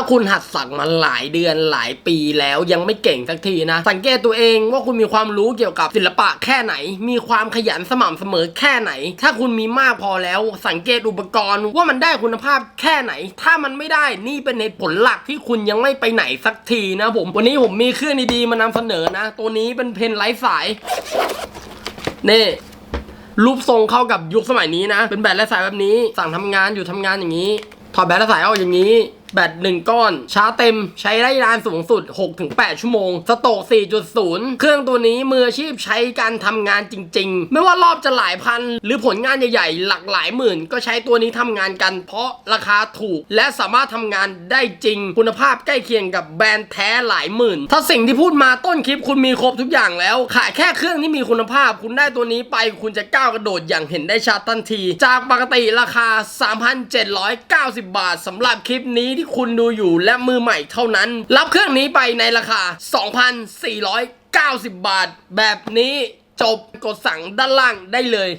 าคุณหัดสักมาหลายเดือนหลายปีแล้วยังไม่เก่งสักทีนะ สังเกตตัวเองว่าคุณมีความรู้เกี่ยวกับศิลปะแค่ไหน มีความขยันสม่ำเสมอแค่ไหน ถ้าคุณมีมากพอแล้ว สังเกตอุปกรณ์ว่ามันได้คุณภาพแค่ไหน ถ้ามันไม่ได้นี่เป็นเหตุผลหลักที่คุณยังไม่ไปไหนสักทีนะผมวันนี้ผมมีเครื่องดีๆมานำเสนอนะ ตัวนี้เป็นเพนไร้สายนี่รูปทรงเข้ากับยุคสมัยนี้นะ เป็นแบตและสายแบบนี้ สั่งทำงานอยู่ทำงานอย่างนี้ ถอดแบตและสายออกอย่างนี้ แบตหนึ่งก้อน ชาร์จเต็มใช้ได้นานสูงสุด 6-8 ชั่วโมง สโตก4.0 เครื่องตัวนี้มืออาชีพใช้การทำงานจริง ๆ ไม่ว่ารอบจะหลายพัน หรือผลงานใหญ่ๆ หลักหลายหมื่น ก็ใช้ตัวนี้ทำงานกัน เพราะราคาถูก และสามารถทำงานได้จริง คุณภาพใกล้เคียงกับแบรนด์แท้หลายหมื่น ถ้าสิ่งที่พูดมาต้นคลิปคุณมีครบทุกอย่างแล้วขายแค่เครื่องที่มีคุณภาพ คุณได้ตัวนี้ไปคุณจะก้าวกระโดดอย่างเห็นได้ชัดทันที จากปกติราคา 3,790 บาทสำหรับคลิปนี้ที่คุณดูอยู่และมือใหม่เท่านั้น รับเครื่องนี้ไปในราคา 2,490 บาท แบบนี้จบกดสั่งด้านล่างได้เลย